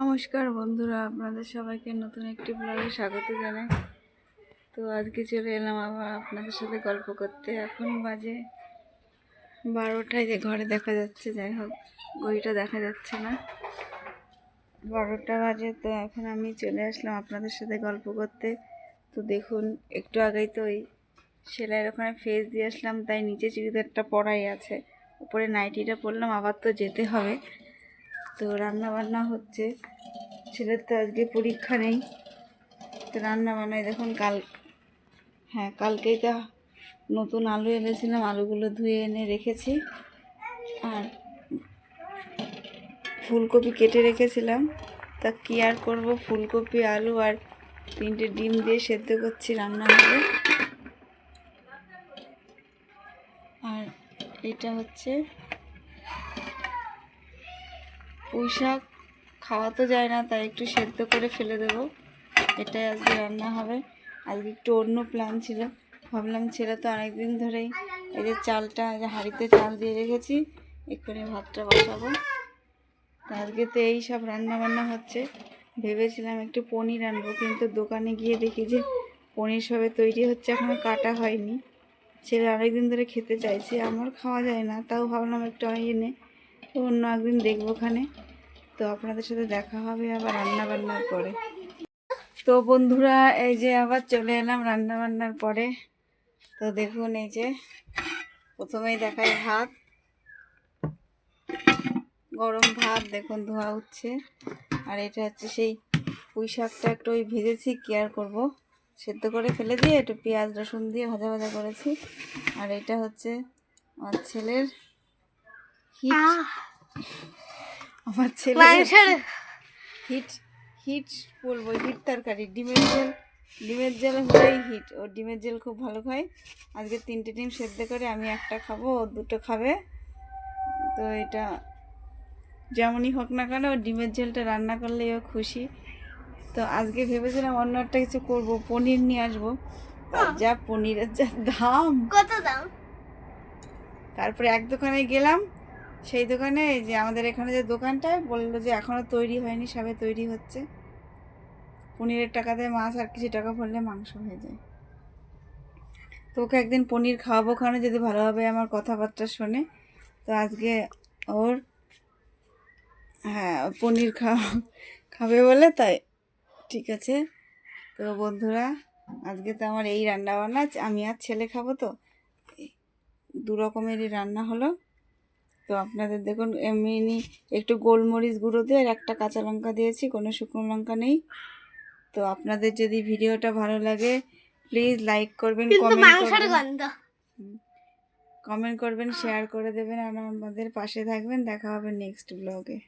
নমস্কার বন্ধুরা, আপনাদের সবাইকে নতুন একটি ব্লগে স্বাগত জানাই। তো আজকে চলে এলাম আবার আপনাদের সাথে গল্প করতে। এখন বাজে বারোটায় যে ঘরে দেখা যাচ্ছে, যাই হোক, ঘড়িটা দেখা যাচ্ছে না। বারোটা বাজে, তো এখন আমি চলে আসলাম আপনাদের সাথে গল্প করতে। তো দেখুন, একটু আগেই তো ওই সেলাইয়ের ওখানে ফেস দিয়ে আসলাম, তাই নিচে চুড়িদারটা পরাই আছে। উপরে নাইটিটা পরলাম, আবার তো যেতে হবে। তো রান্না বান্না হচ্ছে। ছেলের তো আজকে পরীক্ষা নেই। তো রান্না বান্নায় দেখুন কাল হ্যাঁ কালকেই তো নতুন আলু এনেছিলাম, আলুগুলো ধুয়ে এনে রেখেছি। আর ফুলকপি কেটে রেখেছিলাম। তা কী আর করব? ফুলকপি, আলু আর তিনটে ডিম দিয়ে সেদ্ধ করছি রান্না হবে। আর এটা হচ্ছে পুঁই শাক খাওয়া তো যায় না, তাই একটু সেদ্ধ করে ফেলে দেবো। এটাই আজকে রান্না হবে। আজকে একটু অন্য প্ল্যান ছিল। ভাবলাম ছেলে তো অনেকদিন ধরেই এই যে চালটা হাঁড়িতে চাল দিয়ে রেখেছি, এক্ষুনি ভাতটা বসাবো। আজকে তো এই সব রান্না বান্না হচ্ছে। ভেবেছিলাম একটু পনির আনব, কিন্তু দোকানে গিয়ে দেখি যে পনির সবে তৈরি হচ্ছে এখনও কাটা হয়নি। ছেলে অনেকদিন ধরে খেতে চাইছে, আমার খাওয়া যায় না, তাও ভাবলাম একটু এনে তো অন্য একদিন দেখব ওখানে। তো আপনাদের সাথে দেখা হবে আবার রান্না বান্নার পরে। তো বন্ধুরা, এই যে আবার চলে এলাম রান্না বান্নার পরে। তো দেখুন এই যে, প্রথমেই দেখাই ভাত। গরম ভাত, দেখুন ধোয়া উঠছে। আর এটা হচ্ছে সেই পুঁই শাকটা একটু ওই ভেজেছি, কি আর করব? সেদ্ধ করে ফেলে দিয়ে একটু পেঁয়াজ, রসুন দিয়ে ভাজা ভাজা করেছি। আর এটা হচ্ছে আমার ছেলের হিট। আমার ছেলে হিট। হিট বলব হিট তরকারি। ডিমের জেল ডিমের জেল হলেই হিট। ও ডিমের জেল খুব ভালো খায়। আজকে তিনটে ডিম সেদ্ধ করে আমি একটা খাব ও দুটো খাবে। তো এটা যেমনই হোক না কেন ডিমের জেলটা রান্না করলে ও খুশি। তো আজকে ভেবেছিলাম অন্য একটা কিছু করব পনির নিয়ে আসব। আর যা পনিরের যা দাম। কত দাম? তারপরে এক দোকানে গেলাম সেই দোকানে যে আমাদের এখানে যে দোকানটায় বলল যে এখনও তৈরি হয়নি, সবে তৈরি হচ্ছে। পনিরের টাকা দিয়ে মাছ আর কিছু টাকা ভরলে মাংস হয়ে যায়। তো ওকে একদিন পনির খাওয়াবো ওখানে, যদি ভালোভাবে আমার কথাবার্তা শোনে। তো আজকে ওর হ্যাঁ পনির খাওয়া, খাবে বলে তাই। ঠিক আছে। তো বন্ধুরা, আজকে তো আমার এই রান্না বান্না আমি আর ছেলে খাব তো। দু রকমেরই রান্না হলো। তো আপনাদের দেখুন এমনি একটু গোলমরিচ গুঁড়ো দিয়ে আর একটা কাঁচা লঙ্কা দিয়েছি কোনো শুকনো লঙ্কা নেই। তো আপনাদের যদি ভিডিওটা ভালো লাগে প্লিজ লাইক করবেন কমেন্ট করবেন। কমেন্ট করবেন শেয়ার করে দেবেন আর আমাদের পাশে থাকবেন। দেখা হবে নেক্সট ব্লগে